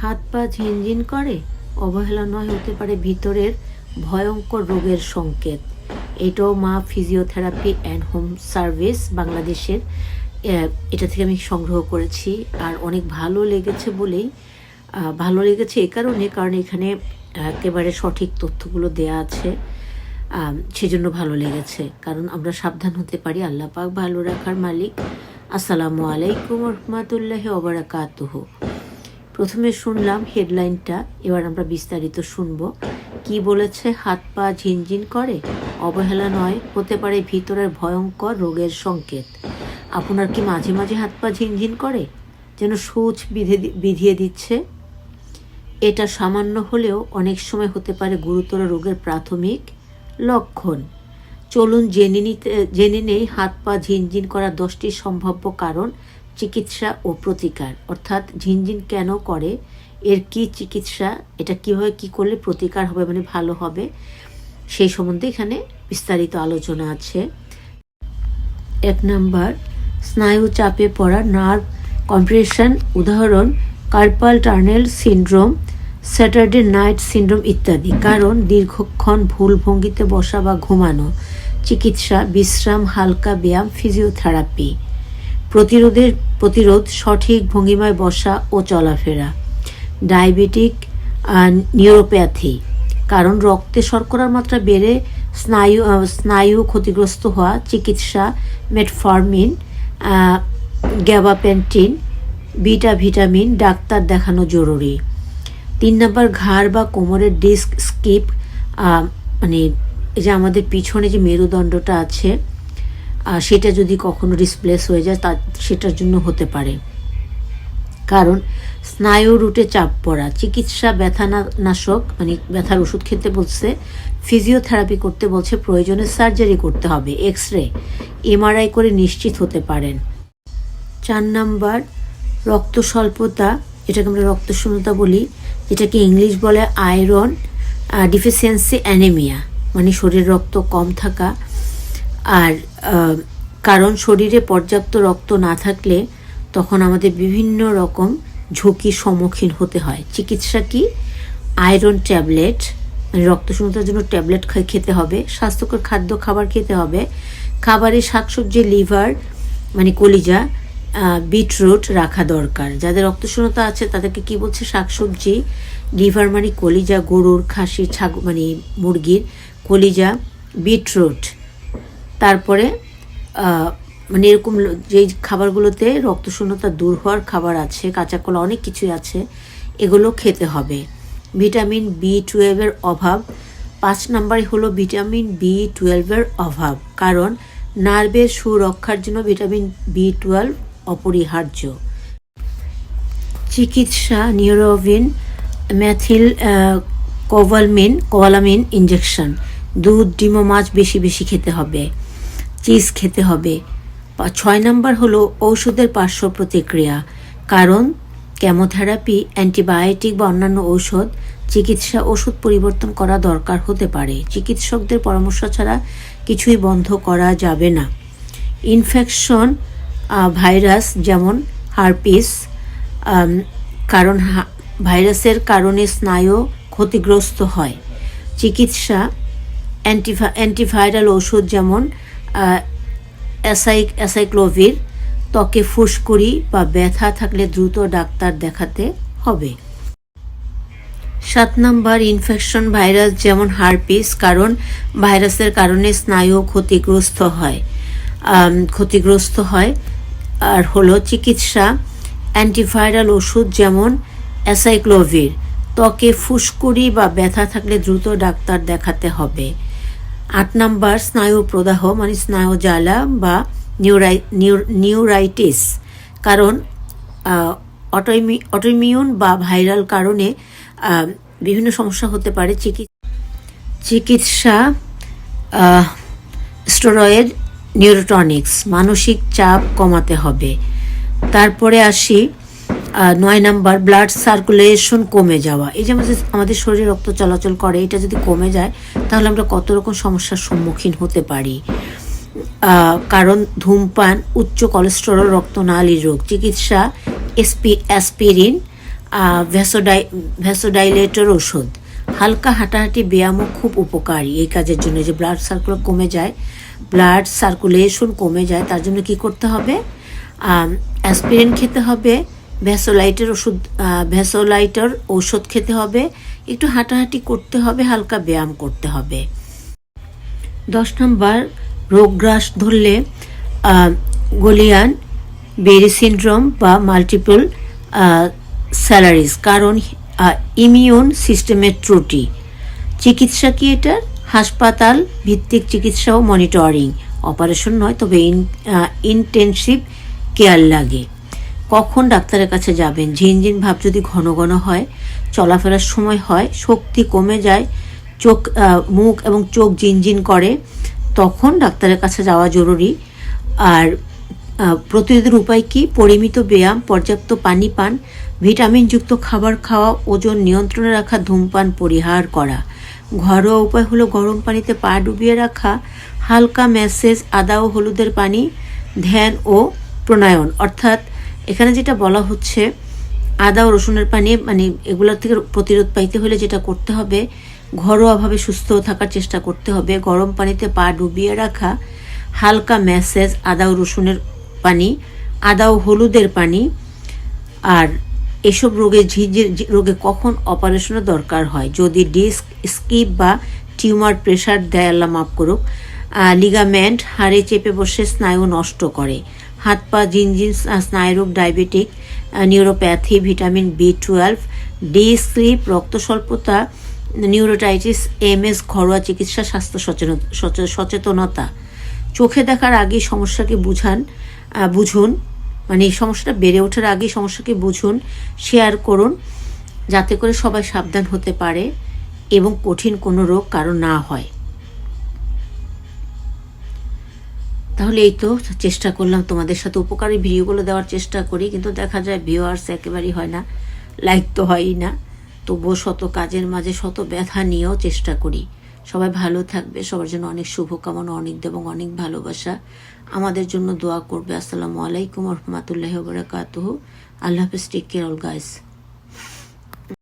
হাত পা ঝিনঝিন করে? অবহেলা নয় হতে পারে ভিতরের ভয়ঙ্কর রোগের সংকেত। এটাও মা ফিজিওথেরাপি অ্যান্ড হোম সার্ভিস বাংলাদেশের এটা থেকে আমি সংগ্রহ করেছি। আর অনেক ভালো লেগেছে বলেই ভালো লেগেছে এ কারণে, কারণ এখানে একেবারে সঠিক তথ্যগুলো দেয়া আছে। সেজন্য ভালো লেগেছে। কারণ আমরা সাবধান হতে পারি। আল্লাহ পাক ভালো রাখার মালিক। আসসালামু আলাইকুম রহমতুল্লাহ ওবরাকাতুহ প্রথমে শুনলাম হেডলাইনটা, এবার আমরা বিস্তারিত শুনব। কি বলেছে, হাত পা ঝিনঝিন করে? অবহেলা নয়, হতে পারে ভিতরের ভয়ঙ্কর রোগের সংকেত। আপনার কি মাঝে মাঝে হাত পা ঝিনঝিন করে? যেন সূচ বিধে বিধিয়ে দিচ্ছে। এটা সামান্য হলেও অনেক সময় হতে পারে গুরুতর রোগের প্রাথমিক লক্ষণ। চলুন জেনে নিতে, জেনে নেই হাত পা ঝিনঝিন করার দশটি সম্ভাব্য কারণ। চিকিৎসা ও প্রতিকার। অর্থাৎ ঝিনঝিন কেন করে? এর কি চিকিৎসা? এটা কীভাবে কি করলে প্রতিকার হবে মানে ভালো হবে? সেই সম্বন্ধে এখানে বিস্তারিত আলোচনা আছে। এক নাম্বার, স্নায়ু চাপে পড়া নার্ভ কম্প্রেশন উদাহরণ carpal tunnel syndrome Saturday night syndrome ইত্যাদি। কারণ দীর্ঘক্ষণ ভুল ভঙ্গিতে বসা বা ঘুমানো, চিকিৎসা, বিশ্রাম, হালকা ব্যায়াম ফিজিওথেরাপি প্রতিরোধের প্রতিরোধ, সঠিক ভঙ্গিমায় বসা ও চলাফেরা, ডায়াবেটিক নিউরোপ্যাথি, কারণ রক্তে শর্করার মাত্রা বেড়ে স্নায়ু স্নায়ু ক্ষতিগ্রস্ত হওয়া, চিকিৎসা metformin gabapentin beta vitamin doctor দেখানো জরুরি। তিন নম্বর, ঘাড় বা কোমরের ডিস্ক স্কিপ মানে যে আমাদের পিছনে যে মেরুদণ্ডটা আছে সেটা যদি কখনো ডিসপ্লেস হয়ে যায়, তা সেটার জন্য হতে পারে। কারণ স্নায়ু রুটে চাপ পড়া, চিকিৎসা ব্যথা নাশক মানে ব্যথার ওষুধ খেতে বলছে ফিজিওথেরাপি করতে বলছে, প্রয়োজনে সার্জারি করতে হবে এক্স রে এমআরআই করে নিশ্চিত হতে পারেন। চার নাম্বার রক্ত স্বল্পতা এটাকে আমরা রক্ত শূন্যতা বলি, যেটাকে ইংলিশ বলে আয়রন ডিফিসিয়েন্সি অ্যানেমিয়া মানে শরীরে রক্ত কম থাকা আর কারণ শরীরে পর্যাপ্ত রক্ত না থাকলে তখন আমাদের বিভিন্ন রকম ঝুঁকির সম্মুখীন হতে হয়। চিকিৎসা কি? আয়রন ট্যাবলেট মানে রক্ত শূন্যতার জন্য ট্যাবলেট খেতে হবে, স্বাস্থ্যকর খাদ্য খাবার খেতে হবে, খাবারে শাকসবজি, লিভার মানে কলিজা বিটরুট রাখা দরকার। যাদের রক্ত শূন্যতা আছে তাদেরকে কি বলছে? শাকসবজি, লিভার মানে কলিজা, গরুর খাসি ছাগ মানে মুরগির কলিজা, বিটরুট। তারপরে মানে এরকম যেই খাবারগুলোতে রক্তশূন্যতা দূর হওয়ার খাবার আছে কাঁচা কলা অনেক কিছুই আছে, এগুলো খেতে হবে। ভিটামিন বি টুয়েলভের অভাব। পাঁচ নম্বরে হলো ভিটামিন বি টুয়েলভের অভাব, কারণ নার্ভের সুরক্ষার জন্য ভিটামিন বি টুয়েলভ অপরিহার্য। চিকিৎসা, নিউরোভিন ম্যাথিল কোভালমিন কোভালামিন ইঞ্জেকশন দুধ, ডিম মাছ বেশি বেশি খেতে হবে। চিজ খেতে হবে। ছয় নম্বর হলো ঔষধের পার্শ্ব প্রতিক্রিয়া। কারণ, কেমোথেরাপি, অ্যান্টিবায়োটিক বা অন্যান্য ঔষধ চিকিৎসা ওষুধ পরিবর্তন করা দরকার হতে পারে। চিকিৎসকদের পরামর্শ ছাড়া কিছুই বন্ধ করা যাবে না। ইনফেকশন ভাইরাস যেমন হারপিস কারণ ভাইরাসের কারণে স্নায়ু ক্ষতিগ্রস্ত হয়। চিকিৎসা, অ্যান্টিভা, অ্যান্টিভাইরাল ওষুধ যেমন অ্যাসাইক অ্যাসাইক্লোভির ত্বকে ফুসকুড়ি বা ব্যথা থাকলে দ্রুত ডাক্তার দেখাতে হবে। সাত নাম্বার, ইনফেকশন ভাইরাস যেমন হারপিস, কারণ ভাইরাসের কারণে স্নায়ু ক্ষতিগ্রস্ত হয়। ক্ষতিগ্রস্ত হয়। আর হলো চিকিৎসা, অ্যান্টিভাইরাল ওষুধ যেমন অ্যাসাইক্লোভির ত্বকে ফুসকুড়ি বা ব্যথা থাকলে দ্রুত ডাক্তার দেখাতে হবে। আট নাম্বার স্নায়ু প্রদাহ মানে স্নায়ু জ্বালা বা নিউরাই, নিউ- নিউরাইটিস। কারণ অটোইমি, অটোইমিউন বা ভাইরাল কারণে বিভিন্ন সমস্যা হতে পারে। চিকি- চিকিৎসা স্টেরয়েড, নিউরোটনিক্স, মানসিক চাপ কমাতে হবে। তারপরে আসি নয় নাম্বার ব্লাড সার্কুলেশন কমে যাওয়া। এই যে আমাদের শরীরে রক্ত চলাচল করে, এটা যদি কমে যায়, তাহলে আমরা কত রকম সমস্যার সম্মুখীন হতে পারি? কারণ ধূমপান, উচ্চ কোলেস্টেরল রক্তনালী রোগ, চিকিৎসা এসপি অ্যাসপিরিন ভ্যাসোডাই ভ্যাসোডাইলেটর ওষুধ হালকা হাঁটাহাঁটি ব্যায়ামও খুব উপকারী এই কাজের জন্য। যে ব্লাড সার্কুল কমে যায় ব্লাড সার্কুলেশন কমে যায়, তার জন্য কি করতে হবে? অ্যাসপিরিন খেতে হবে ভ্যাসোলাইটের ওষুধ ভ্যাসোলাইটার ঔষধ খেতে হবে। একটু হাঁটাহাঁটি করতে হবে, হালকা ব্যায়াম করতে হবে। দশ নম্বর, রোগগ্রাস ধরলে গলিয়ান, বেরি সিনড্রোম বা মাল্টিপল স্যালারিজ, কারণ ইমিউন সিস্টেমের ত্রুটি। চিকিৎসা কি এটার হাসপাতাল ভিত্তিক চিকিৎসা ও মনিটরিং। অপারেশন নয়, তবে ইন ইনটেনসিভ কেয়ার লাগে। কখন ডাক্তারের কাছে যাবেন? ঝিনঝিন ভাব যদি ঘন ঘন হয়, চলাফেরার সময় হয়, শক্তি কমে যায়, চোখ মুখ এবং চোখ জিনজিন করে, তখন ডাক্তারের কাছে যাওয়া জরুরি। আর প্রতিরোধের উপায় কি? পরিমিত ব্যায়াম, পর্যাপ্ত পানি পান, ভিটামিনযুক্ত খাবার খাওয়া, ওজন নিয়ন্ত্রণে রাখা, ধূমপান পরিহার করা। ঘরোয়া উপায় হলো গরম পানিতে পা ডুবিয়ে রাখা, হালকা ম্যাসেজ, আদা ও হলুদের পানি, ধ্যান ও প্রণয়ন। অর্থাৎ এখানে যেটা বলা হচ্ছে, আদা ও রসুনের পানি মানে এগুলোর থেকে প্রতিরোধ পাইতে হলে যেটা করতে হবে, ঘরোয়াভাবে সুস্থ থাকার চেষ্টা করতে হবে, গরম পানিতে পা ডুবিয়ে রাখা, হালকা ম্যাসেজ আদা ও রসুনের পানি, আদা ও হলুদের পানি, আর এসব রোগে ঝিঝির রোগে কখন অপারেশনের দরকার হয়। যদি ডিস্ক স্কিপ বা টিউমার প্রেশার দেয়, আল্লাহ মাফ করুক লিগামেন্ট হাড়ে চেপে বসে স্নায়ু নষ্ট করে। হাত পা জিনজিন স্নায়ুরোগ diabetic neuropathy, vitamin B twelve, D, slip, রক্ত স্বল্পতা, নিউরোটাইটিস এমএস ঘরোয়া চিকিৎসা, স্বাস্থ্য সচেতন- সচে- সচেতনতা। চোখে দেখার আগে সমস্যাকে বুঝান বুঝুন মানে এই সমস্যাটা বেড়ে ওঠার আগে সমস্যাকে বুঝুন, শেয়ার করুন, যাতে করে সবাই সাবধান হতে পারে এবং কঠিন কোনো রোগ কারও না হয়। তাহলে এই তো চেষ্টা করলাম তোমাদের সাথে উপকারী ভিডিওগুলো দেওয়ার চেষ্টা করি, কিন্তু দেখা যায় ভিউয়ার্স একেবারেই হয় না লাইক তো হয়ই না। তবুও শত কাজের মাঝে শত ব্যথা নিয়েও চেষ্টা করি। সবাই ভালো থাকবে, সবার জন্য অনেক শুভকামনা, অনেক এবং অনেক ভালোবাসা। আমাদের জন্য দোয়া করবে। আসসালামু আলাইকুম রহমতুল্লাহ বরকাতহ। আল্লাহ হাফিজ টেক কেয়ার অল গাইস